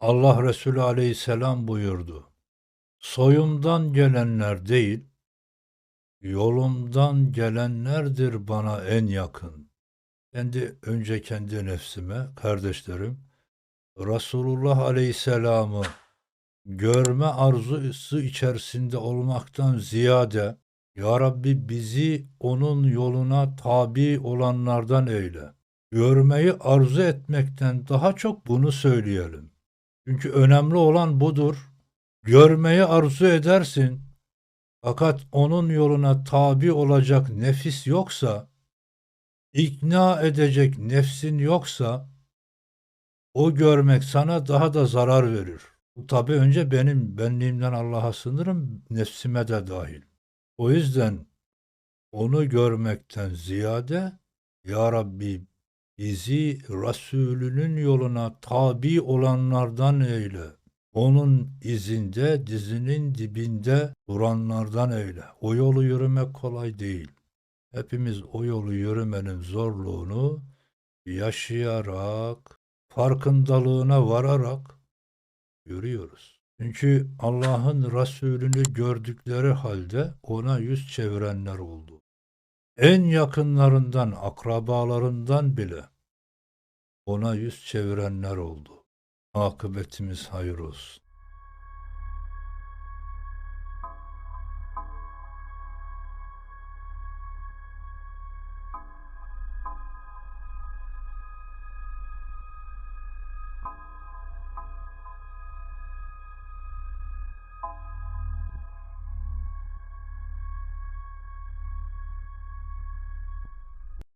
Allah Resulü aleyhisselam buyurdu. Soyumdan gelenler değil, yolumdan gelenlerdir bana en yakın. Kendi önce kendi nefsime, kardeşlerim, Resulullah aleyhisselamı görme arzusu içerisinde olmaktan ziyade Ya Rabbi bizi onun yoluna tabi olanlardan eyle. Görmeyi arzu etmekten daha çok bunu söyleyelim. Çünkü önemli olan budur. Görmeyi arzu edersin. Fakat onun yoluna tabi olacak nefis yoksa, ikna edecek nefsin yoksa, o görmek sana daha da zarar verir. Bu tabi önce benim benliğimden Allah'a sınırım, nefsime de dahil. O yüzden onu görmekten ziyade Ya Rabbi bizi Resulünün yoluna tabi olanlardan eyle. Onun izinde, dizinin dibinde duranlardan eyle. O yolu yürümek kolay değil. Hepimiz o yolu yürümenin zorluğunu yaşayarak, farkındalığına vararak görüyoruz. Çünkü Allah'ın Resulünü gördükleri halde ona yüz çevirenler oldu. En yakınlarından, akrabalarından bile ona yüz çevirenler oldu. Akıbetimiz hayır olsun.